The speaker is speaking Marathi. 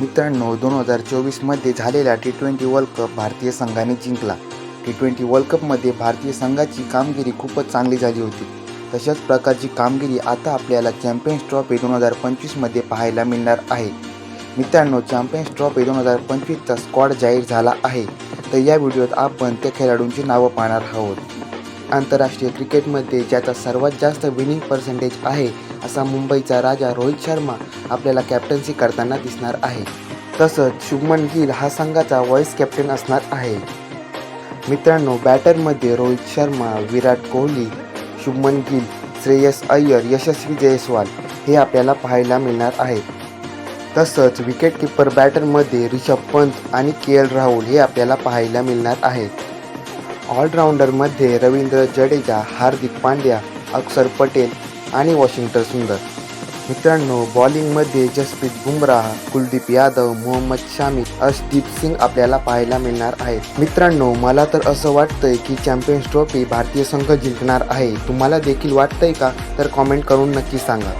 मित्रांनो दोन हजार चोवीसमध्ये झालेला टी ट्वेंटी वर्ल्ड कप भारतीय संघाने जिंकला. टी ट्वेंटी वर्ल्ड कपमध्ये भारतीय संघाची कामगिरी खूपच चांगली झाली होती. तशाच प्रकारची कामगिरी आता आपल्याला चॅम्पियन्स ट्रॉफी दोन हजार पंचवीसमध्ये पाहायला मिळणार आहे. मित्रांनो चॅम्पियन्स ट्रॉफी दोन हजार पंचवीसचा स्क्वॉड जाहीर झाला आहे. तर या व्हिडिओत आपण त्या खेळाडूंची नावं पाहणार आहोत. आंतरराष्ट्रीय क्रिकेटमध्ये ज्याचा सर्वात जास्त विनिंग पर्सेंटेज आहे असा मुंबईचा राजा रोहित शर्मा आपल्याला कॅप्टन्सी करताना दिसणार आहे. तसंच शुभमन गिल हा संघाचा व्हाईस कॅप्टन असणार आहे. मित्रांनो बॅटरमध्ये रोहित शर्मा विराट कोहली शुभमन गिल श्रेयस अय्यर यशस्वी जयस्वाल हे आपल्याला पाहायला मिळणार आहेत. तसंच विकेटकीपर बॅटरमध्ये रिषभ पंत आणि के एल राहुल हे आपल्याला पाहायला मिळणार आहेत. ऑलराऊंडरमध्ये रवींद्र जडेजा हार्दिक पांड्या अक्षर पटेल आणि वॉशिंग्टन सुंदर. मित्रांनो बॉलिंगमध्ये जसप्रीत बुमराह कुलदीप यादव मोहम्मद शामी अर्शदीप सिंग आपल्याला पाहायला मिळणार आहेत. मित्रांनो मला तर असं वाटतंय की चॅम्पियन्स ट्रॉफी भारतीय संघ जिंकणार आहे. तुम्हाला देखील वाटतंय का? तर कॉमेंट करून नक्की सांगा.